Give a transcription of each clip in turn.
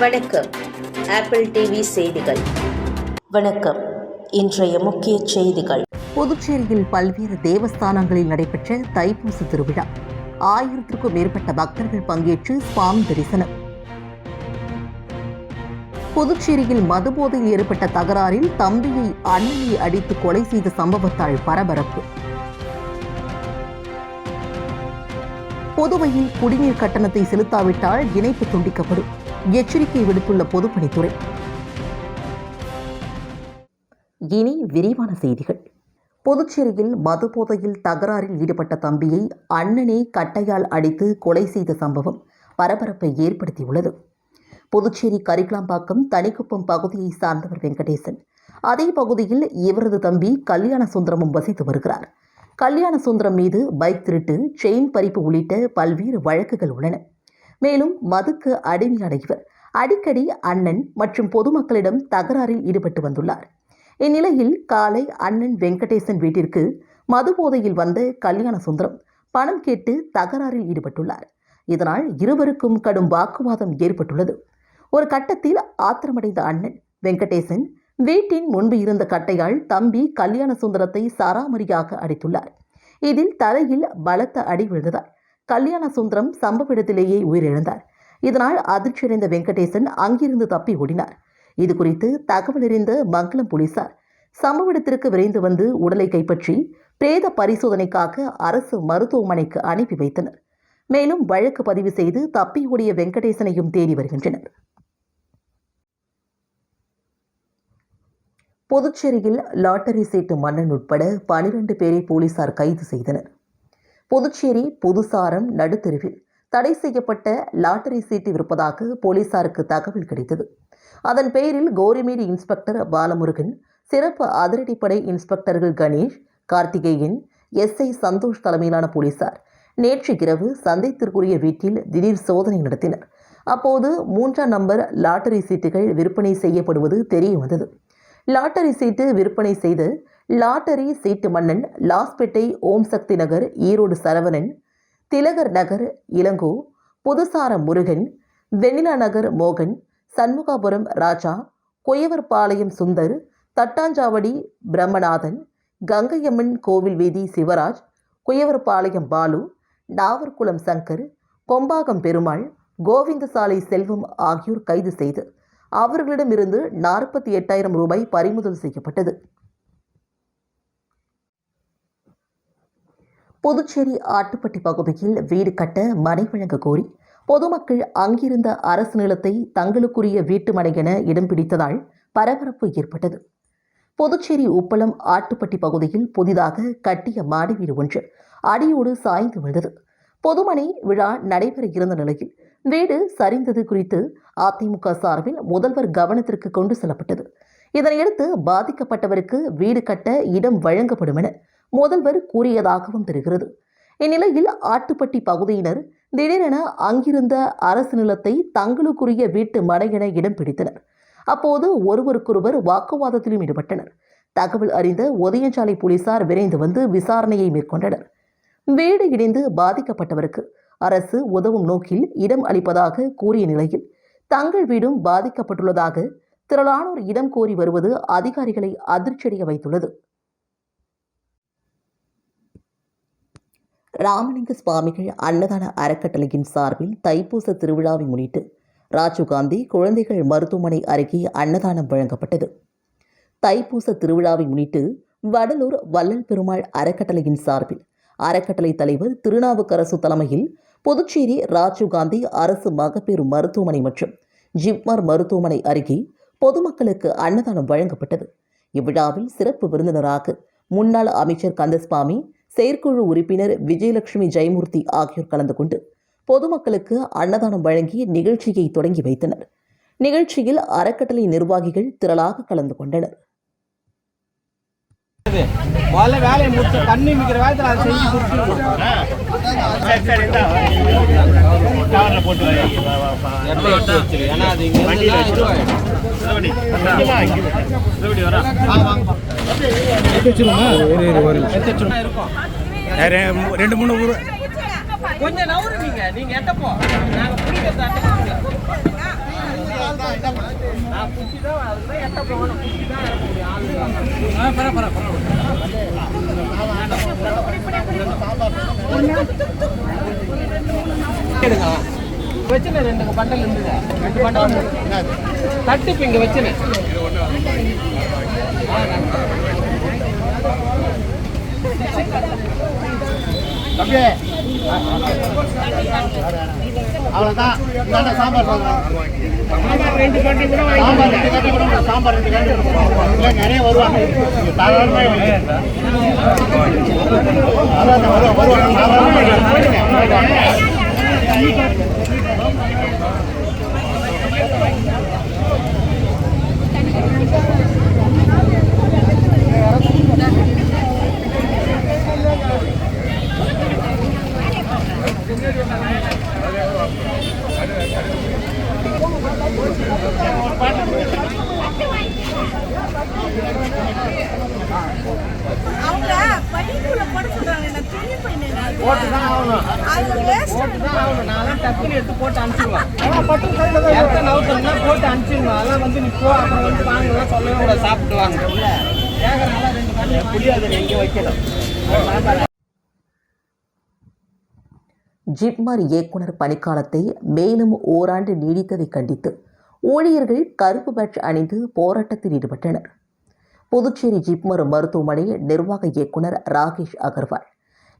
வணக்கம். Apple TV செய்திகள். வணக்கம். இன்றைய முக்கிய செய்திகள். புதுச்சேரியில் பல்வேறு தேவஸ்தானங்களில் நடைபெற்ற தைப்பூச திருவிழா. ஆயிரத்திற்கும் மேற்பட்ட பக்தர்கள் பங்கேற்று சுவாமி தரிசனம். புதுச்சேரியில் மதுபோதையில் ஏற்பட்ட தகராறில் தம்பியை அண்ணனை அடித்து கொலை செய்த சம்பவத்தால் பரபரப்பு. புதுவையில் குடிநீர் கட்டணத்தை செலுத்தாவிட்டால் இணைப்பு துண்டிக்கப்படும். எச்சரிக்கை விடுத்துள்ள பொதுப்பணித்துறை. இனி விரிவான செய்திகள். புதுச்சேரியில் மதுபோதையில் தகராறில் ஈடுபட்ட தம்பியை அண்ணனே கட்டையால் அடித்து கொலை செய்த சம்பவம் பரபரப்பை ஏற்படுத்தியுள்ளது. புதுச்சேரி கரிக்கலாம்பாக்கம் தனிக்குப்பம் பகுதியை சார்ந்தவர் வெங்கடேசன். அதே பகுதியில் இவரது தம்பி கல்யாண சுந்தரமும் வசித்து வருகிறார். கல்யாண சுந்தரம் மீது பைக் திருட்டு செயின் பறிப்பு உள்ளிட்ட பல்வேறு வழக்குகள் உள்ளன. மேலும் மதுக்கு அடிமையடைவர் அடிக்கடி அண்ணன் மற்றும் பொதுமக்களிடம் தகராறில் ஈடுபட்டு வந்துள்ளார். இந்நிலையில் காலை அண்ணன் வெங்கடேசன் வீட்டிற்கு மது போதையில் வந்த கல்யாண சுந்தரம் பணம் கேட்டு தகராறில் ஈடுபட்டுள்ளார். இதனால் இருவருக்கும் கடும் வாக்குவாதம் ஏற்பட்டுள்ளது. ஒரு கட்டத்தில் ஆத்திரமடைந்த அண்ணன் வெங்கடேசன் வீட்டின் முன்பு இருந்த கட்டையால் தம்பி கல்யாண சுந்தரத்தை சராமரியாக அடித்துள்ளார். இதில் தலையில் பலத்த அடி விழுந்ததால் கல்யாண சுந்தரம் சம்பவ இடத்திலேயே உயிரிழந்தார். இதனால் அதிர்ச்சியடைந்த வெங்கடேசன் அங்கிருந்து தப்பி ஓடினார். இது குறித்து தகவல் அறிந்த மங்களம் போலீசார் சம்பவ இடத்திற்கு விரைந்து வந்து உடலை கைப்பற்றி பிரேத பரிசோதனைக்காக அரசு மருத்துவமனைக்கு அனுப்பி வைத்தனர். மேலும் வழக்கு பதிவு செய்து தப்பி ஓடிய வெங்கடேசனையும் தேடி வருகின்றனர். புதுச்சேரியில் லாட்டரி சீட்டு மன்னன் உட்பட பனிரெண்டு பேரை போலீசார் கைது செய்தனர். புதுச்சேரி புதுசாரம் நடுத்தெருவில் தடை செய்யப்பட்ட லாட்டரி சீட்டு விற்பதாக போலீசாருக்கு தகவல் கிடைத்தது. அதன் பெயரில் கோரிமேடு இன்ஸ்பெக்டர் பாலமுருகன் சிறப்பு அதிரடிப்படை இன்ஸ்பெக்டர்கள் கணேஷ் கார்த்திகேயன் எஸ்ஐ சந்தோஷ் தலைமையிலான போலீசார் நேற்று இரவு சந்தைத்திற்குரிய வீட்டில் திடீர் சோதனை நடத்தினர். அப்போது மூன்றாம் நம்பர் லாட்டரி சீட்டுகள் விற்பனை செய்யப்படுவது தெரிய வந்தது. லாட்டரி சீட்டு விற்பனை செய்து லாட்டரி சீட்டு மன்னன் லாஸ்பேட்டை ஓம் சக்தி நகர் ஈரோடு சரவணன் திலகர் நகர் இளங்கோ புதுசாரம் முருகன் வெண்ணிலா நகர் மோகன் சண்முகாபுரம் ராஜா குயவர்பாளையம் சுந்தர் தட்டாஞ்சாவடி பிரம்மநாதன் கங்கையம்மன் கோவில் வீதி சிவராஜ் குயவர்பாளையம் பாலு நாவர்குளம் சங்கர் கொம்பாகம் பெருமாள் கோவிந்தசாலை செல்வம் ஆகியோர் கைது செய்து அவர்களிடமிருந்து நாற்பத்தி எட்டாயிரம் ரூபாய் பறிமுதல் செய்யப்பட்டது. புதுச்சேரி ஆட்டுப்பட்டி பகுதியில் வீடு கட்ட மனை வழங்க கோரி பொதுமக்கள் அங்கிருந்த அரசு நிலத்தை தங்களுக்குரிய வீட்டு மனை என இடம் பிடித்ததால் பரபரப்பு ஏற்பட்டது. புதுச்சேரி உப்பளம் ஆட்டுப்பட்டி பகுதியில் புதிதாக கட்டிய மாடி வீடு ஒன்று அடியோடு சாய்ந்து விழுந்தது. பொதுமனை விழா நடைபெற இருந்த நிலையில் வீடு சரிந்தது குறித்து அதிமுக சார்பில் முதல்வர் கவனத்திற்கு கொண்டு செல்லப்பட்டது. இதனையடுத்து பாதிக்கப்பட்டவருக்கு வீடு கட்ட இடம் வழங்கப்படும் என முதல்வர் கூறியதாகவும் தெரிகிறது. இந்நிலையில் ஆட்டுப்பட்டி பகுதியினர் திடீரென அங்கிருந்த அரசு நிலத்தை தங்களுக்குரிய வீட்டு மடையென இடம் பிடித்தனர். அப்போது ஒருவருக்கொருவர் வாக்குவாதத்திலும் ஈடுபட்டனர். தகவல் அறிந்த ஒதியஞ்சாலை போலீசார் விரைந்து வந்து விசாரணையை மேற்கொண்டனர். வீடு இடிந்து பாதிக்கப்பட்டவருக்கு அரசு உதவும் நோக்கில் இடம் அளிப்பதாக கூறிய நிலையில் தங்கள் வீடும் பாதிக்கப்பட்டுள்ளதாக திரளானோர் இடம் கோரி வருவது அதிகாரிகளை அதிர்ச்சியடைய வைத்துள்ளது. ராமலிங்க சுவாமிகள் அன்னதான அறக்கட்டளையின் சார்பில் தைப்பூச திருவிழாவை முன்னிட்டு ராஜீவ்காந்தி குழந்தைகள் மருத்துவமனை அருகே அன்னதானம் வழங்கப்பட்டது. தைப்பூச திருவிழாவை முன்னிட்டு வடலூர் வள்ளல் பெருமாள் அறக்கட்டளையின் சார்பில் அறக்கட்டளை தலைவர் திருநாவுக்கரசு தலைமையில் புதுச்சேரி ராஜீவ்காந்தி அரசு மகப்பேறு மருத்துவமனை மற்றும் ஜிப்மர் மருத்துவமனை அருகே பொதுமக்களுக்கு அன்னதானம் வழங்கப்பட்டது. இவ்விழாவில் சிறப்பு விருந்தினராக முன்னாள் அமைச்சர் கந்தசுவாமி செயற்குழு உறுப்பினர் விஜயலட்சுமி ஜெயமூர்த்தி ஆகியோர் கலந்து கொண்டு பொதுமக்களுக்கு அன்னதானம் வழங்கி நிகழ்ச்சியை தொடங்கி வைத்தனர். நிகழ்ச்சியில் அறக்கட்டளை நிர்வாகிகள் திரளாக கலந்து கொண்டனர். முதல்ல வேலையை முடிச்சு தண்ணி மிக்கிற வேலையில் அதை செஞ்சு கொடுத்துருவோம் எட்டை எடுத்து வச்சிரு ஏன்னா அது இங்கே இதுவாகிடும் இருக்கும் ரெண்டு மூணு ஊர் கொஞ்சம் நவரு நீங்க நீங்க எட்டப்போ நாங்க பிடிக்கிறது எடுங்க வச்சுனேன் ரெண்டு பண்டல் இருந்தது. ரெண்டு பண்டல் தட்டு இப்போ இங்கே வச்சுனேன். தம்பி. அவ்வளோதான் இந்தாண்ட சாம்பார் ரெண்டு கூட சாம்பார் ரெண்டு சாம்பார் ரெண்டு இல்லை நிறைய வருவாங்க. தாராளமாக வருவாங்க. வருவாங்க. போட்டு தான் ஆகணும். அதுல வேஸ்ட் போட்டு தான் ஆகணும். நான் டக்குன்னு எடுத்து போட்டு அனுப்பிச்சிடுவேன். எத்தனை நவுத்தம்னா போட்டு அனுப்பிச்சிடுவேன். அதெல்லாம் வந்து நீ போ அப்புறம் வந்து வாங்கலாம் சொல்லவே கூட சாப்பிட்டு வாங்க. கேட்கறனால ரெண்டு பண்ணி புரியாது எங்கேயும் வைக்கணும். சாம்பார் ஜிப்மர் இயக்குனர் பணிக்காலத்தை மேலும் ஓராண்டு நீடித்ததை கண்டித்து ஊழியர்கள் கருப்பு பேட்ச் அணிந்து போராட்டத்தில் ஈடுபட்டனர். புதுச்சேரி ஜிப்மர் மருத்துவமனை நிர்வாக இயக்குனர் ராகேஷ் அகர்வால்.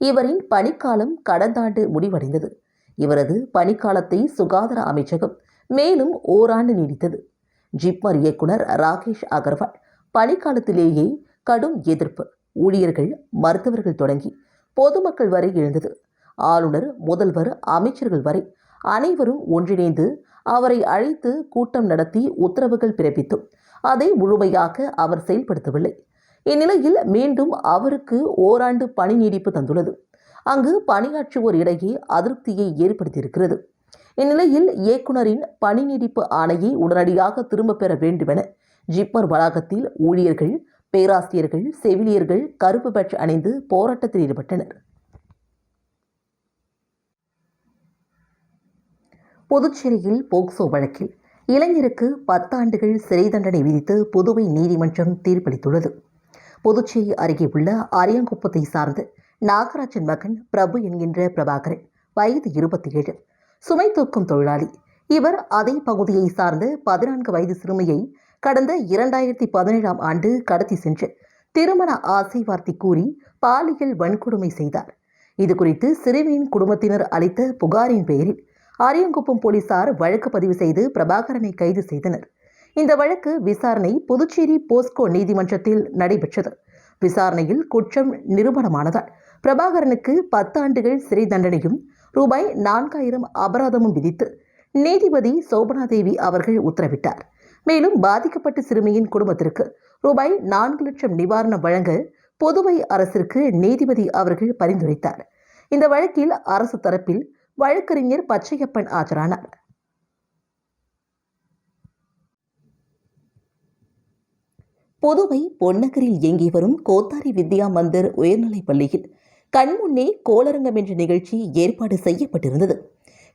இவரின் பணிக்காலம் கடந்த ஆண்டு முடிவடைந்தது. இவரது பணிக்காலத்தை சுகாதார அமைச்சகம் மேலும் ஓராண்டு நீடித்தது. ஜிப்மர் இயக்குனர் ராகேஷ் அகர்வால் பணிக்காலத்திலேயே கடும் எதிர்ப்பு ஊழியர்கள் மருத்துவர்கள் தொடங்கி பொதுமக்கள் வரை எழுந்தது. ஆளுநர் முதல்வர் அமைச்சர்கள் வரை அனைவரும் ஒன்றிணைந்து அவரை அழைத்து கூட்டம் நடத்தி உத்தரவுகள் பிறப்பித்தும் அதை முழுமையாக அவர் செயல்படுத்தவில்லை. இந்நிலையில் மீண்டும் அவருக்கு ஓராண்டு பணி நீடிப்பு தந்துள்ளது. அங்கு பணியாற்றுவோர் இடையே அதிருப்தியை ஏற்படுத்தியிருக்கிறது. இந்நிலையில் இயக்குனரின் பணி நீடிப்பு ஆணையை உடனடியாக திரும்பப் பெற வேண்டுமென ஜிப்மர் வளாகத்தில் ஊழியர்கள் பேராசிரியர்கள் செவிலியர்கள் கருப்பு பெற்று அணிந்து போராட்டத்தில் ஈடுபட்டனர். புதுச்சேரியில் போக்சோ வழக்கில் இளைஞருக்கு பத்தாண்டுகள் சிறை தண்டனை விதித்து புதுவை நீதிமன்றம் தீர்ப்பளித்துள்ளது. புதுச்சேரி அருகே உள்ள அரியங்குப்பத்தை சார்ந்த நாகராஜன் மகன் பிரபு என்கின்ற பிரபாகரன் வயது இருபத்தி ஏழு சுமை தூக்கும் தொழிலாளி. இவர் அதே பகுதியை சார்ந்த பதினான்கு வயது சிறுமியை கடந்த இரண்டாயிரத்தி பதினேழாம் ஆண்டு கடத்தி சென்று திருமண ஆசை வார்த்தை கூறி பாலியல் வன்கொடுமை செய்தார். இது குறித்து சிறுமியின் குடும்பத்தினர் அளித்த புகாரின் பெயரில் அரியங்குப்பம் போலீசார் வழக்கு பதிவு செய்து பிரபாகரனை கைது செய்தனர். இந்த வழக்கு விசாரணை புதுச்சேரி போஸ்கோ நீதிமன்றத்தில் நடைபெற்றது. விசாரணையில் குற்றம் நிரூபணமானதால் பிரபாகரனுக்கு பத்தாண்டுகள் சிறை தண்டனையும் ரூபாய் நான்காயிரம் அபராதமும் விதித்து நீதிபதி சோபனாதேவி அவர்கள் உத்தரவிட்டார். மேலும் பாதிக்கப்பட்ட சிறுமியின் குடும்பத்திற்கு ரூபாய் நான்கு லட்சம் நிவாரணம் வழங்க புதுவை அரசிற்கு நீதிபதி அவர்கள் பரிந்துரைத்தார். இந்த வழக்கில் அரசு தரப்பில் வழக்கறிஞர் பச்சையப்பன் ஆஜரானார். புதுவை பொன்னகரில் இயங்கி வரும் கோத்தாரி வித்யா மந்திர் உயர்நிலைப் பள்ளியில் கண்முன்னே கோளரங்கம் என்ற நிகழ்ச்சி ஏற்பாடு செய்யப்பட்டிருந்தது.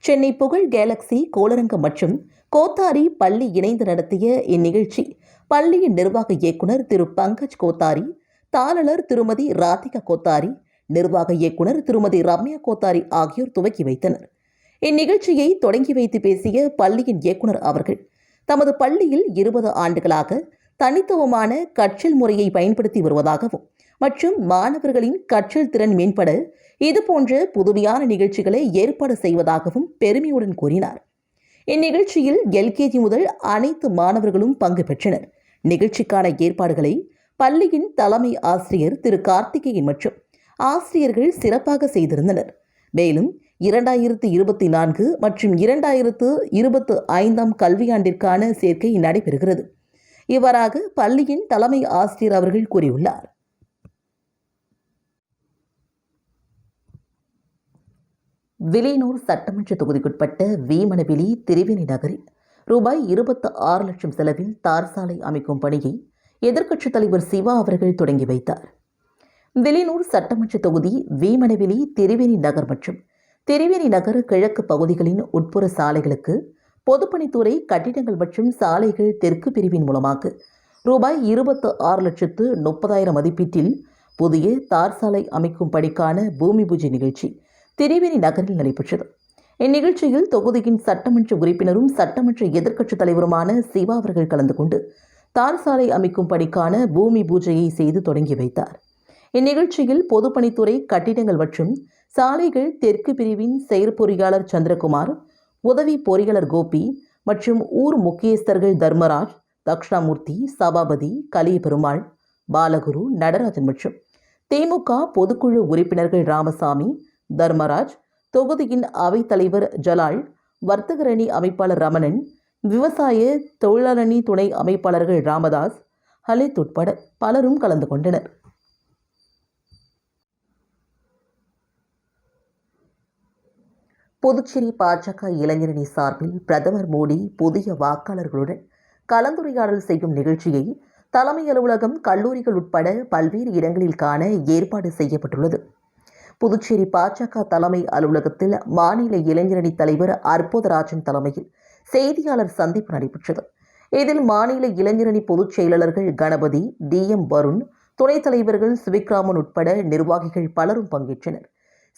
சென்னை புகழ் கேலக்ஸி கோளரங்கம் மற்றும் கோத்தாரி பள்ளி இணைந்து நடத்திய இந்நிகழ்ச்சி பள்ளியின் நிர்வாக இயக்குனர் திரு பங்கஜ் கோத்தாரி தாளலர் திருமதி ராதிகா கோத்தாரி நிர்வாக இயக்குனர் திருமதி ரம்யா கோத்தாரி ஆகியோர் துவக்கி வைத்தனர். இந்நிகழ்ச்சியை தொடங்கி வைத்து பேசிய பள்ளியின் இயக்குனர் அவர்கள் தமது பள்ளியில் இருபது ஆண்டுகளாக தனித்துவமான கற்றல் முறையை பயன்படுத்தி வருவதாகவும் மற்றும் மாணவர்களின் கற்றல் திறன் மேம்பட இதுபோன்ற புதுமையான நிகழ்ச்சிகளை ஏற்பாடு செய்வதாகவும் பெருமையுடன் கூறினார். இந்நிகழ்ச்சியில் எல்கேஜி முதல் அனைத்து மாணவர்களும் பங்கு பெற்றனர். நிகழ்ச்சிக்கான ஏற்பாடுகளை பள்ளியின் தலைமை ஆசிரியர் திரு. கார்த்திகேயன் மற்றும் ஆசிரியர்கள் சிறப்பாக செய்திருந்தனர். மேலும் இரண்டாயிரத்து இருபத்தி நான்கு மற்றும் இரண்டாயிரத்து இருபத்து ஐந்தாம் கல்வியாண்டிற்கான சேர்க்கை நடைபெறுகிறது. இவ்வாறாக பள்ளியின் தலைமை ஆசிரியர் அவர்கள் கூறியுள்ளார். விலையனூர் சட்டமன்ற தொகுதிக்குட்பட்ட வீமனவெளி திரிவேணி நகரில் ரூபாய் இருபத்து ஆறு லட்சம் செலவில் தார் சாலை அமைக்கும் பணியை எதிர்க்கட்சித் தலைவர் சிவா அவர்கள் தொடங்கி வைத்தார். வில்லியனூர் சட்டமன்ற தொகுதி வீமனவெளி திரிவேணி நகர் மற்றும் திரிவேணி நகர் கிழக்கு பகுதிகளின் உட்புற சாலைகளுக்கு பொதுப்பணித்துறை கட்டிடங்கள் மற்றும் சாலைகள் தெற்கு பிரிவின் மூலமாக ரூபாய் இருபத்து ஆறு லட்சத்து முப்பதாயிரம் மதிப்பீட்டில் புதிய தார் சாலை அமைக்கும் பணிக்கான பூமி பூஜை நிகழ்ச்சி திரிவேணி நகரில் நடைபெற்றது. இந்நிகழ்ச்சியில் தொகுதியின் சட்டமன்ற உறுப்பினரும் சட்டமன்ற எதிர்க்கட்சித் தலைவருமான சிவா அவர்கள் கலந்து கொண்டு தார் சாலை அமைக்கும் பணிக்கான பூமி பூஜையை செய்து தொடங்கி வைத்தார். இந்நிகழ்ச்சியில் பொதுப்பணித்துறை கட்டிடங்கள் மற்றும் சாலைகள் தெற்கு பிரிவின் செயற்பொறியாளர் சந்திரகுமார் உதவி பொறியாளர் கோபி மற்றும் ஊர் முக்கியஸ்தர்கள் தர்மராஜ் தக்ஷணாமூர்த்தி சபாபதி கலியபெருமாள் பாலகுரு நடராஜன் மற்றும் திமுக பொதுக்குழு உறுப்பினர்கள் ராமசாமி தர்மராஜ் தொகுதியின் அவைத்தலைவர் ஜலால் வர்த்தகரணி அமைப்பாளர் ரமணன் விவசாய தொழிலாளணி துணை அமைப்பாளர்கள் ராமதாஸ் ஹலித் உட்பட பலரும் கலந்து கொண்டனர். புதுச்சேரி பாஜக இளைஞரணி சார்பில் பிரதமர் மோடி புதிய வாக்காளர்களுடன் கலந்துரையாடல் செய்யும் நிகழ்ச்சியை தலைமை அலுவலகம் கல்லூரிகள் உட்பட பல்வேறு இடங்களில் காண ஏற்பாடு செய்யப்பட்டுள்ளது. புதுச்சேரி பாஜக தலைமை அலுவலகத்தில் மாநில இளைஞரணி தலைவர் அற்புதராஜன் தலைமையில் செய்தியாளர் சந்திப்பு நடைபெற்றது. இதில் மாநில இளைஞரணி பொதுச் செயலாளர்கள் கணபதி டி எம் வருண் துணைத் தலைவர்கள் சிவிக்ராமன் உட்பட நிர்வாகிகள் பலரும் பங்கேற்றனர்.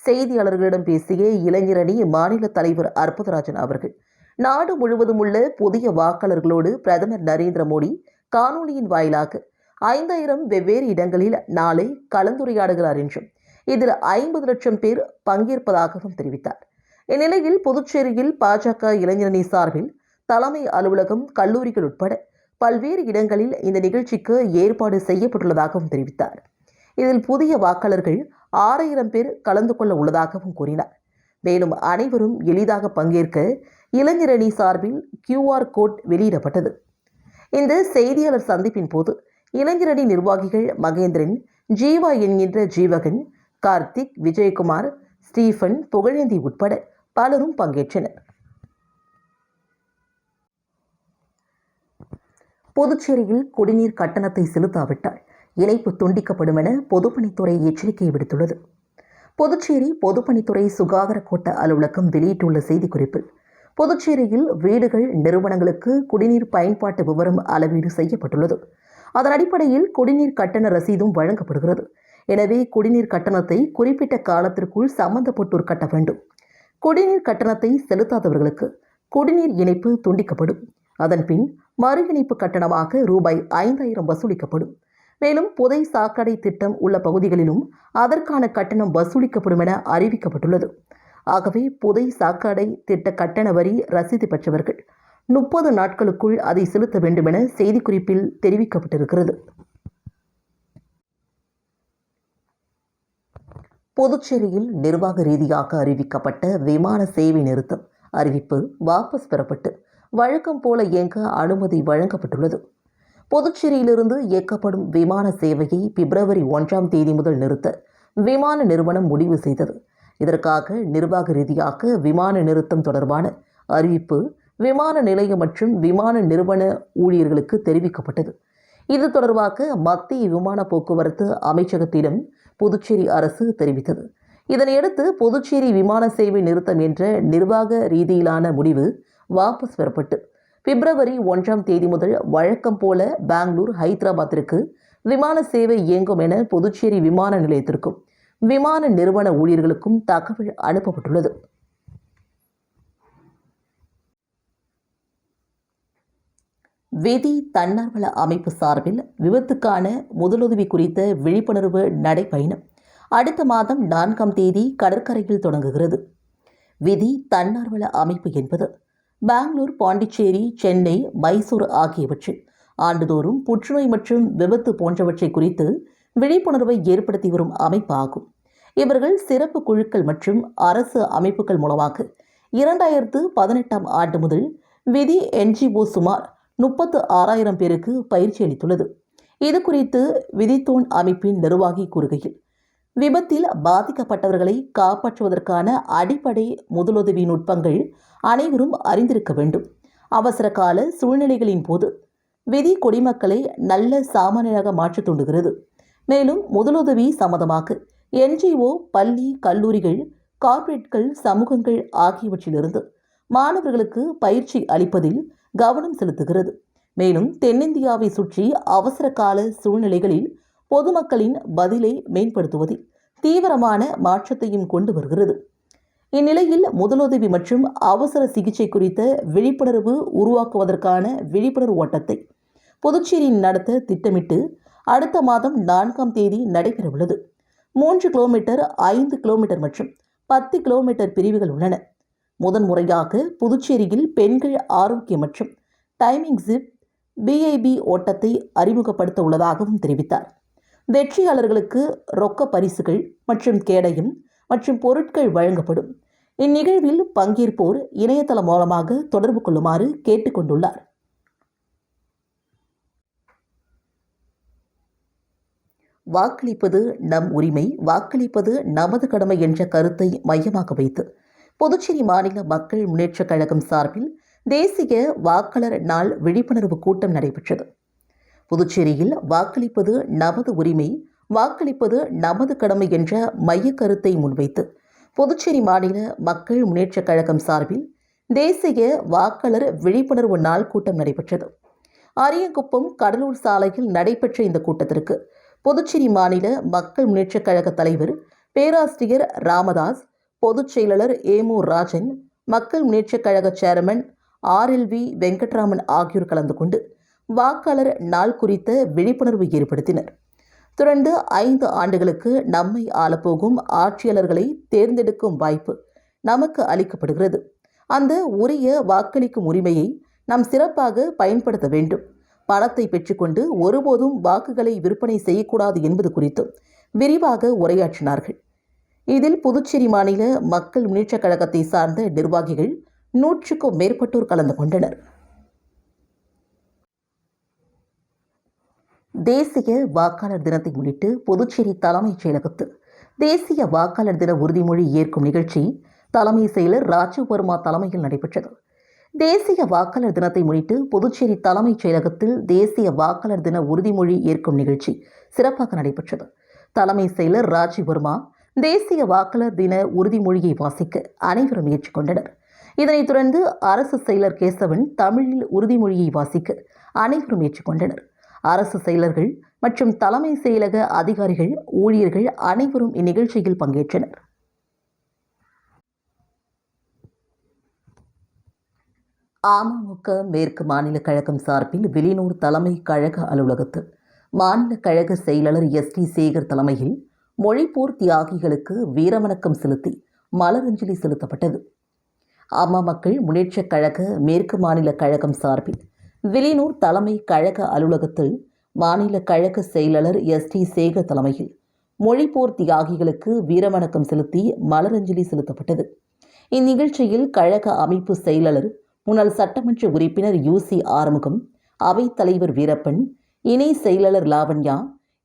செய்தியாளர்களிடம் பேசிய இளைஞரணி மாநில தலைவர் அற்புதராஜன் அவர்கள் நாடு முழுவதும் உள்ள புதிய வாக்காளர்களோடு பிரதமர் நரேந்திர மோடி காணொலியின் வாயிலாக ஐந்தாயிரம் வெவ்வேறு இடங்களில் நாளை கலந்துரையாடுகிறார் என்றும் இதில் ஐம்பது லட்சம் பேர் பங்கேற்பதாகவும் தெரிவித்தார். இந்நிலையில் புதுச்சேரியில் பாஜக இளைஞரணி சார்பில் தலைமை அலுவலகம் கல்லூரிகள் உட்பட பல்வேறு இடங்களில் இந்த நிகழ்ச்சிக்கு ஏற்பாடு செய்யப்பட்டுள்ளதாகவும் தெரிவித்தார். இதில் புதிய வாக்காளர்கள் ஆறாயிரம் பேர் கலந்து கொள்ள உள்ளதாகவும் கூறினார். மேலும் அனைவரும் எளிதாக பங்கேற்க இளைஞரணி சார்பில் கியூஆர் கோட் வெளியிடப்பட்டது. இந்த செய்தியாளர் சந்திப்பின் போது இளைஞரணி நிர்வாகிகள் மகேந்திரன் ஜீவா என்கின்ற ஜீவகன் கார்த்திக் விஜயகுமார் ஸ்டீஃபன் புகழேந்தி உட்பட பலரும் பங்கேற்றனர். புதுச்சேரியில் குடிநீர் கட்டணத்தை செலுத்தாவிட்டால் இணைப்பு துண்டிக்கப்படும் என பொதுப்பணித்துறை எச்சரிக்கை விடுத்துள்ளது. புதுச்சேரி பொதுப்பணித்துறை சுகாதார கோட்ட அலுவலகம் வெளியிட்டுள்ள செய்திக்குறிப்பில் புதுச்சேரியில் வீடுகள் நிறுவனங்களுக்கு குடிநீர் பயன்பாட்டு விவரம் அளவீடு செய்யப்பட்டுள்ளது. அதன் அடிப்படையில் குடிநீர் கட்டண ரசீதும் வழங்கப்படுகிறது. எனவே குடிநீர் கட்டணத்தை குறிப்பிட்ட காலத்திற்குள் சம்பந்தப்பட்டோர் கட்ட வேண்டும். குடிநீர் கட்டணத்தை செலுத்தாதவர்களுக்கு குடிநீர் இணைப்பு துண்டிக்கப்படும். அதன்பின் மறு இணைப்பு கட்டணமாக ரூபாய் ஐந்தாயிரம் வசூலிக்கப்படும். மேலும் புதை சாக்கடை திட்டம் உள்ள பகுதிகளிலும் அதற்கான கட்டணம் வசூலிக்கப்படும் என அறிவிக்கப்பட்டுள்ளது. ஆகவே புதை சாக்கடை திட்ட கட்டண வரி ரசீது பெற்றவர்கள் முப்பது நாட்களுக்குள் அதை செலுத்த வேண்டும் என செய்திக்குறிப்பில் தெரிவிக்கப்பட்டிருக்கிறது. புதுச்சேரியில் நிர்வாக ரீதியாக அறிவிக்கப்பட்ட விமான சேவை நிறுத்தம் அறிவிப்பு வாபஸ் பெறப்பட்டு வழக்கம் போல இயங்க அனுமதி வழங்கப்பட்டுள்ளது. புதுச்சேரியிலிருந்து இயக்கப்படும் விமான சேவையை பிப்ரவரி ஒன்றாம் தேதி முதல் நிறுத்த விமான நிறுவனம் முடிவு செய்தது. இதற்காக நிர்வாக ரீதியாக விமான நிறுத்தம் தொடர்பான அறிவிப்பு விமான நிலையம் மற்றும் விமான நிறுவன ஊழியர்களுக்கு தெரிவிக்கப்பட்டது. இது தொடர்பாக மத்திய விமான போக்குவரத்து அமைச்சகத்திடம் புதுச்சேரி அரசு தெரிவித்தது. இதனையடுத்து புதுச்சேரி விமான சேவை நிறுத்தம் என்ற நிர்வாக ரீதியிலான முடிவு வாபஸ் பெறப்பட்டு பிப்ரவரி ஒன்றாம் தேதி முதல் வழக்கம் போல பெங்களூர் ஹைதராபாத்திற்கு விமான சேவை இயங்கும் என புதுச்சேரி விமான நிலையத்திற்கும் விமான நிறுவன ஊழியர்களுக்கும் தகவல் அனுப்பப்பட்டுள்ளது. விதி தன்னார்வல அமைப்பு சார்பில் விபத்துக்கான முதலுதவி குறித்த விழிப்புணர்வு நடைப்பயணம் அடுத்த மாதம் நான்காம் தேதி கடற்கரையில் தொடங்குகிறது. விதி தன்னார்வல அமைப்பு என்பது பெங்களூர் பாண்டிச்சேரி சென்னை மைசூர் ஆகியவற்றில் ஆண்டுதோறும் புற்றுநோய் மற்றும் விபத்து போன்றவற்றை குறித்து விழிப்புணர்வை ஏற்படுத்தி வரும் அமைப்பாகும். இவர்கள் சிறப்பு குழுக்கள் மற்றும் அரசு அமைப்புகள் மூலமாக இரண்டாயிரத்து பதினெட்டாம் ஆண்டு முதல் விதி என்ஜிஓ சுமார் முப்பத்து ஆறாயிரம் பேருக்கு பயிற்சி அளித்துள்ளது. இது குறித்து விதித்தோன் அமைப்பின் நிர்வாகி கூறுகையில் விபத்தில் பாதிக்கப்பட்டவர்களை காப்பாற்றுவதற்கான அடிப்படை முதலுதவி நுட்பங்கள் அனைவரும் அறிந்திருக்க வேண்டும். அவசர கால சூழ்நிலைகளின் போது விதி குடிமக்களை நல்ல சாமானியராக மாற்றி தூண்டுகிறது. மேலும் முதலுதவி சம்மதமாக என்ஜிஓ பள்ளி கல்லூரிகள் கார்ப்பரேட்கள் சமூகங்கள் ஆகியவற்றிலிருந்து மாணவர்களுக்கு பயிற்சி அளிப்பதில் கவனம் செலுத்துகிறது. மேலும் தென்னிந்தியாவை சுற்றி அவசர கால சூழ்நிலைகளில் பொதுமக்களின் பதிலை மேம்படுத்துவதில் தீவிரமான மாற்றத்தையும் கொண்டு வருகிறது. இந்நிலையில் முதலுதவி மற்றும் அவசர சிகிச்சை குறித்த விழிப்புணர்வு உருவாக்குவதற்கான விழிப்புணர்வு ஓட்டத்தை புதுச்சேரியில் நடத்த திட்டமிட்டு அடுத்த மாதம் நான்காம் தேதி நடைபெறவுள்ளது. மூன்று கிலோமீட்டர் ஐந்து கிலோமீட்டர் மற்றும் பத்து கிலோமீட்டர் பிரிவுகள் உள்ளன. முதன்முறையாக புதுச்சேரியில் பெண்கள் ஆரோக்கியம் மற்றும் டைமிங் ஜிப் பிஐபி ஓட்டத்தை அறிமுகப்படுத்த உள்ளதாகவும் தெரிவித்தார். வெற்றியாளர்களுக்கு ரொக்க பரிசுகள் மற்றும் கேடயம் மற்றும் பொருட்கள் வழங்கப்படும். இந்நிகழ்வில் பங்கேற்போர் இணையதளம் மூலமாக தொடர்பு கொள்ளுமாறு கேட்டுக்கொண்டுள்ளார். வாக்களிப்பது நம் உரிமை வாக்களிப்பது நமது கடமை என்ற கருத்தை மையமாக வைத்து புதுச்சேரி மாநில மக்கள் முன்னேற்றக் கழகம் சார்பில் தேசிய வாக்காளர் நாள் விழிப்புணர்வு கூட்டம் நடைபெற்றது. புதுச்சேரியில் வாக்களிப்பது நமது உரிமை வாக்களிப்பது நமது கடமை என்ற மையக் கருத்தை முன்வைத்து புதுச்சேரி மாநில மக்கள் முன்னேற்றக் கழகம் சார்பில் தேசிய வாக்காளர் விழிப்புணர்வு நாள் கூட்டம் நடைபெற்றது. அரியங்குப்பம் கடலூர் சாலையில் நடைபெற்ற இந்த கூட்டத்திற்கு புதுச்சேரி மாநில மக்கள் முன்னேற்றக் கழக தலைவர் பேராசிரியர் ராமதாஸ் பொதுச் செயலாளர் ஏமு ராஜன் மக்கள் முன்னேற்றக் கழக சேர்மன் ஆர்எல்வி வெங்கட்ராமன் ஆகியோர் கலந்து கொண்டு வாக்காளர் நாள் குறித்த விழிப்புணர்வு ஏற்படுத்தினர். தொடர்ந்து ஐந்து ஆண்டுகளுக்கு நம்மை ஆளப்போகும் ஆட்சியாளர்களை தேர்ந்தெடுக்கும் வாய்ப்பு நமக்கு அளிக்கப்படுகிறது. அந்த உரிய வாக்களிக்கும் உரிமையை நாம் சிறப்பாக பயன்படுத்த வேண்டும். பணத்தை பெற்றுக்கொண்டு ஒருபோதும் வாக்குகளை விற்பனை செய்யக்கூடாது என்பது குறித்தும் விரிவாக உரையாற்றினார்கள். இதில் புதுச்சேரி மாநில மக்கள் முன்னேற்றக் கழகத்தை சார்ந்த நிர்வாகிகள் நூற்றுக்கும் மேற்பட்டோர் கலந்து கொண்டனர். தேசிய வாக்காளர் தினத்தை முன்னிட்டு புதுச்சேரி தலைமைச் செயலகத்தில் தேசிய வாக்காளர் தின உறுதிமொழி ஏற்கும் நிகழ்ச்சி தலைமை செயலர் ராஜீவ் வர்மா தலைமையில் நடைபெற்றது. தேசிய வாக்காளர் தினத்தை முன்னிட்டு புதுச்சேரி தலைமைச் செயலகத்தில் தேசிய வாக்காளர் தின உறுதிமொழி ஏற்கும் நிகழ்ச்சி சிறப்பாக நடைபெற்றது. தலைமை செயலர் ராஜீவ் வர்மா தேசிய வாக்காளர் தின உறுதிமொழியை வாசிக்க அனைவரும் ஏற்றுக்கொண்டனர். இதனைத் தொடர்ந்து அரசு செயலர் கேசவன் தமிழில் உறுதிமொழியை வாசிக்க அனைவரும் ஏற்றுக்கொண்டனர். அரசு செயலர்கள் மற்றும் தலைமை செயலக அதிகாரிகள் ஊழியர்கள் அனைவரும் இந்நிகழ்ச்சியில் பங்கேற்றனர். அமமுக மேற்கு மாநில கழகம் சார்பில் வெளியூர் தலைமை கழக அலுவலகத்தில் மாநில கழக செயலாளர் எஸ் டி சேகர் தலைமையில் மொழிப்போர் தியாகிகளுக்கு வீரவணக்கம் செலுத்தி மலரஞ்சலி செலுத்தப்பட்டது. அம்மா மக்கள் முன்னேற்றக் கழக மேற்கு மாநில கழகம் சார்பில் விலினூர் தலைமை கழக அலுவலகத்தில் மாநில கழக செயலாளர் எஸ் டி சேகர் தலைமையில் மொழிப்போர் தியாகிகளுக்கு வீரவணக்கம் செலுத்தி மலரஞ்சலி செலுத்தப்பட்டது. இந்நிகழ்ச்சியில் கழக அமைப்பு செயலாளர் முன்னாள் சட்டமன்ற உறுப்பினர் யூசி ஆறுமுகம் அவைத் தலைவர் வீரப்பன் இணை செயலாளர் லாவண்யா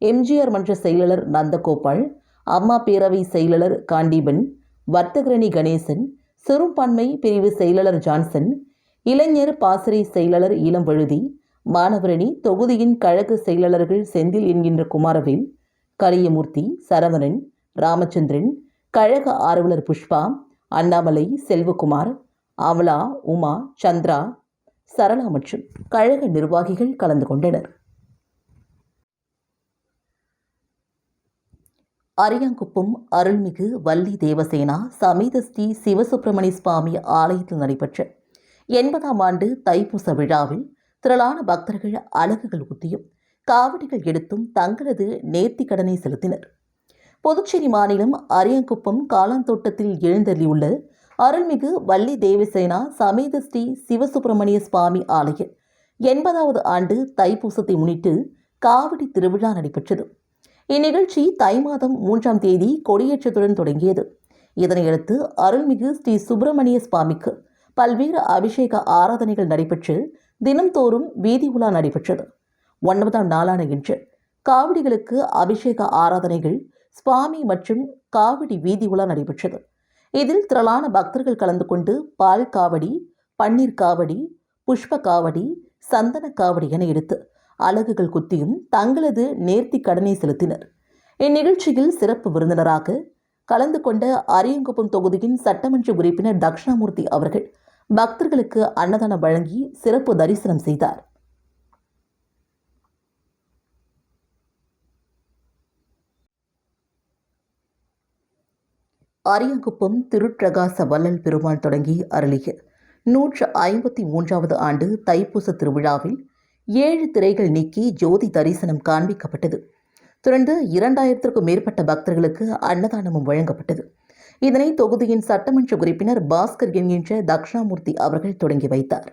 எம்ஜிஆர் மன்ற செயலாளர் நந்தகோபால் அம்மா பேரவை செயலாளர் காண்டீபன் வர்த்தகரணி கணேசன் சிறுபான்மை பிரிவு செயலாளர் ஜான்சன் இளைஞர் பாசறை செயலாளர் இளம்வழுதி மாணவரணி தொகுதியின் கழக செயலாளர்கள் செந்தில் என்கின்ற குமாரவேல் கரியமூர்த்தி சரவணன் ராமச்சந்திரன் கழக ஆர்வலர் புஷ்பா அண்ணாமலை செல்வகுமார் அமலா உமா சந்திரா சரளா மற்றும் கழக நிர்வாகிகள் கலந்து கொண்டனர். அரியாங்குப்பம் அருள்மிகு வள்ளி தேவசேனா சமேத ஸ்ரீ சிவசுப்பிரமணிய சுவாமி ஆலயத்தில் நடைபெற்ற எண்பதாம் ஆண்டு தைப்பூச விழாவில் திரளான பக்தர்கள் அலகுகள் ஊத்தியும் காவடிகள் எடுத்தும் தங்களது நேர்த்திக் கடனை செலுத்தினர். புதுச்சேரி மாநிலம் அரியங்குப்பம் காலாந்தோட்டத்தில் எழுந்தள்ளியுள்ள அருள்மிகு வள்ளி தேவசேனா சமேத ஸ்ரீ சிவசுப்பிரமணிய சுவாமி ஆலய எண்பதாவது ஆண்டு தைப்பூசத்தை முன்னிட்டு காவடி திருவிழா நடைபெற்றது. இந்நிகழ்ச்சி தை மாதம் மூன்றாம் தேதி கொடியேற்றத்துடன் தொடங்கியது. இதனையடுத்து அருள்மிகு ஸ்ரீ சுப்பிரமணிய சுவாமிக்கு பல்வேறு அபிஷேக ஆராதனைகள் நடைபெற்று தினம்தோறும் வீதி உலா நடைபெற்றது. ஒன்பதாம் நாளான இன்று காவடிகளுக்கு அபிஷேக ஆராதனைகள் சுவாமி மற்றும் காவடி வீதி உலா நடைபெற்றது. இதில் திரளான பக்தர்கள் கலந்து கொண்டு பால் காவடி பன்னீர் காவடி புஷ்ப காவடி சந்தன காவடி என எடுத்து அலகுகள் குத்தியும் தங்களது நேர்த்தி கடனை செலுத்தினர். இந்நிகழ்ச்சியில் சிறப்பு விருந்தினராக கலந்து கொண்ட அரியங்குப்பம் தொகுதியின் சட்டமன்ற உறுப்பினர் தக்ஷணாமூர்த்தி அவர்கள் பக்தர்களுக்கு அன்னதானம் வழங்கி சிறப்பு தரிசனம் செய்தார். அரியங்குப்பம் திருப்பிரகாச வள்ளல் பெருமாள் தொடங்கி அருளிய நூற்று ஐம்பத்தி மூன்றாவது ஆண்டு தைப்பூச திருவிழாவில் ஏழு திரைகள் நீக்கி ஜோதி தரிசனம் காண்பிக்கப்பட்டது. தொடர்ந்து இரண்டாயிரத்திற்கும் மேற்பட்ட பக்தர்களுக்கு அன்னதானமும் வழங்கப்பட்டது. இதனை தொகுதியின் சட்டமன்ற உறுப்பினர் பாஸ்கர் என்கின்ற தக்ஷணாமூர்த்தி அவர்கள் தொடங்கி வைத்தார்.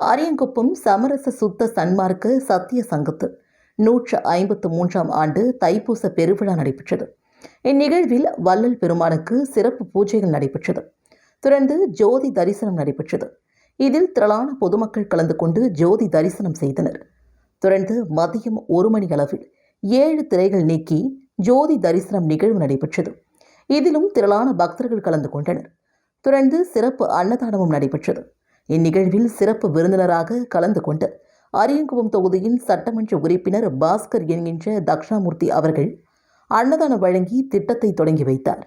அரியங்குப்பம் சமரச சுத்த சன்மார்க்க சத்திய சங்கத்தில் நூற்று ஐம்பத்து மூன்றாம் ஆண்டு தைப்பூச பெருவிழா நடைபெற்றது. இந்நிகழ்வில் வள்ளல் பெருமானுக்கு சிறப்பு பூஜைகள் நடைபெற்றது. தொடர்ந்து ஜோதி தரிசனம் நடைபெற்றது. இதில் திரளான பொதுமக்கள் கலந்து கொண்டு ஜோதி தரிசனம் செய்தனர். தொடர்ந்து மதியம் ஒரு மணி அளவில் ஏழு திரைகள் நீக்கி ஜோதி தரிசனம் நிகழ்வு நடைபெற்றது. இதிலும் திரளான பக்தர்கள் கலந்து கொண்டனர். தொடர்ந்து சிறப்பு அன்னதானமும் நடைபெற்றது. இந்நிகழ்வில் சிறப்பு விருந்தினராக கலந்து கொண்டு அரியங்குவம் தொகுதியின் சட்டமன்ற உறுப்பினர் பாஸ்கர் என்கின்ற தக்ஷணாமூர்த்தி அவர்கள் அன்னதானம் வழங்கி திட்டத்தை தொடங்கி வைத்தார்.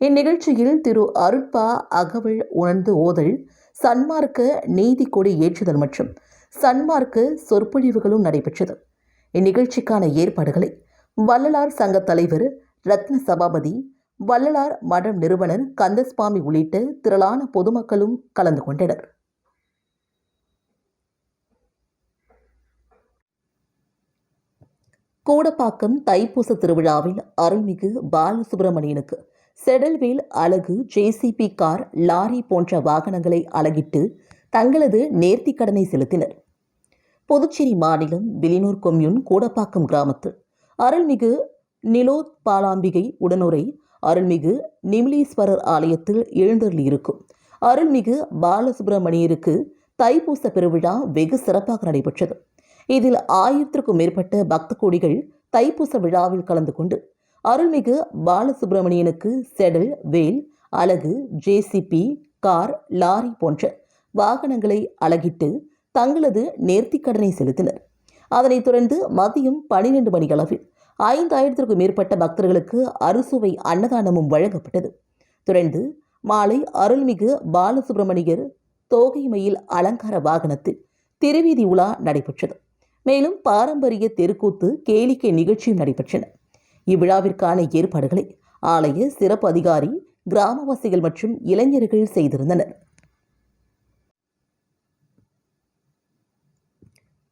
இந்நிகழ்ச்சியில் திரு அருட்பா அகவல் உணர்ந்து ஓதல் சன்மார்க்க நீதி கொடி ஏற்றுதல் மற்றும் சன்மார்க்க சொற்பொழிவுகளும் நடைபெற்றது. இந்நிகழ்ச்சிக்கான ஏற்பாடுகளை வள்ளலார் சங்க தலைவர் ரத்ன சபாபதி வள்ளலார் மடம் நிறுவனர் கந்தசுவாமி உள்ளிட்ட திரளான பொதுமக்களும் கலந்து கொண்டனர். கூடப்பாக்கம் தைப்பூச திருவிழாவில் அருள்மிகு பாலசுப்பிரமணியனுக்கு செடல்வேல் அலகு ஜேசிபி கார் லாரி போன்ற வாகனங்களை அலகிட்டு தங்களது நேர்த்திக் கடனை செலுத்தினர். புதுச்சேரி மாநிலம் விலினூர் கொம்யூன் கூடப்பாக்கம் கிராமத்தில் அருள்மிகு நிலோத் பாலாம்பிகை உடனுரை அருள்மிகு நிமிலீஸ்வரர் ஆலயத்தில் எழுந்தருளியிருக்கும். அருள்மிகு பாலசுப்பிரமணியருக்கு தைப்பூச பெருவிழா வெகு சிறப்பாக நடைபெற்றது. இதில் ஆயிரத்திற்கும் மேற்பட்ட பக்த கோடிகள் தைப்பூச விழாவில் கலந்து கொண்டு அருள்மிகு பாலசுப்பிரமணியனுக்கு செடல் வேல் அலகு ஜேசிபி கார் லாரி போன்ற வாகனங்களை அலகிட்டு தங்களது நேர்த்திக்கடனை செலுத்தினர். அதனைத் தொடர்ந்து மதியம் பனிரெண்டு மணியளவில் ஐந்தாயிரத்திற்கும் மேற்பட்ட பக்தர்களுக்கு அறுசுவை அன்னதானமும் வழங்கப்பட்டது. தொடர்ந்து மாலை அருள்மிகு பாலசுப்பிரமணியர் தோகைமயில் அலங்கார வாகனத்தில் திருவீதி உலா நடைபெற்றது. மேலும் பாரம்பரிய தெருக்கூத்து கேளிக்கை நிகழ்ச்சியும் நடைபெற்றன. இவ்விழாவிற்கான ஏற்பாடுகளை ஆலய சிறப்பு அதிகாரி கிராமவாசிகள் மற்றும் இளைஞர்கள் செய்திருந்தனர்.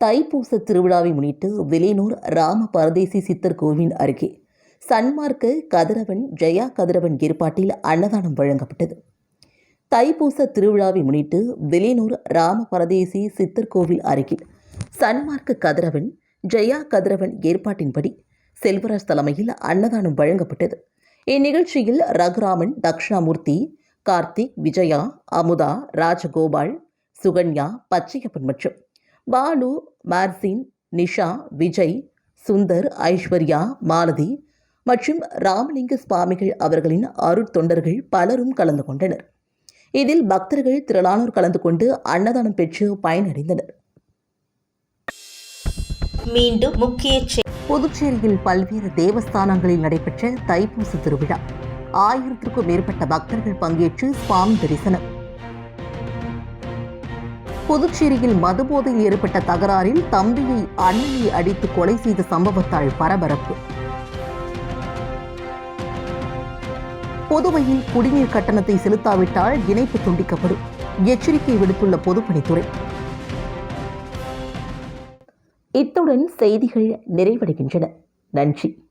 தைப்பூச திருவிழாவை முன்னிட்டு வெளியனூர் ராம பரதேசி சித்தர் கோவில் அருகே சன்மார்க்க கதிரவன் ஜெயா கதிரவன் ஏற்பாட்டில் அன்னதானம் வழங்கப்பட்டது. தைப்பூச திருவிழாவை முன்னிட்டு வெளியனூர் ராம பரதேசி சித்தர் கோவில் அருகில் சன்மார்க்க கதிரவன் ஜெயா கதிரவன் ஏற்பாட்டின்படி செல்வராஜ் தலைமையில் அன்னதானம் வழங்கப்பட்டது. இந்நிகழ்ச்சியில் ரகுராமன் தக்ஷணாமூர்த்தி கார்த்திக் விஜயா அமுதா ராஜகோபால் சுகன்யா பச்சையப்பன் மற்றும் பாலு மார்சின் நிஷா விஜய் சுந்தர் ஐஸ்வர்யா மாலதி மற்றும் ராமலிங்க சுவாமிகள் அவர்களின் அருட்தொண்டர்கள் பலரும் கலந்து கொண்டனர். இதில் பக்தர்கள் திரளானோர் கலந்து கொண்டு அன்னதானம் பெற்று பயனடைந்தனர். மீண்டும் முக்கிய புதுச்சேரியில் பல்வேறு தேவஸ்தானங்களில் நடைபெற்ற தைப்பூச திருவிழா. ஆயிரத்திற்கும் மேற்பட்ட பக்தர்கள் பங்கேற்று சுவாமி தரிசனம். புதுச்சேரியில் மதுபோதையில் ஏற்பட்ட தகராறில் தம்பியை அண்ணனை அடித்து கொலை செய்த சம்பவத்தால் பரபரப்பு. புதுவையில் குடிநீர் கட்டணத்தை செலுத்தாவிட்டால் இணைப்பு துண்டிக்கப்படும். எச்சரிக்கை விடுத்துள்ள பொதுப்பணித்துறை. இத்துடன் செய்திகள் நிறைவடைகின்றன. நன்றி.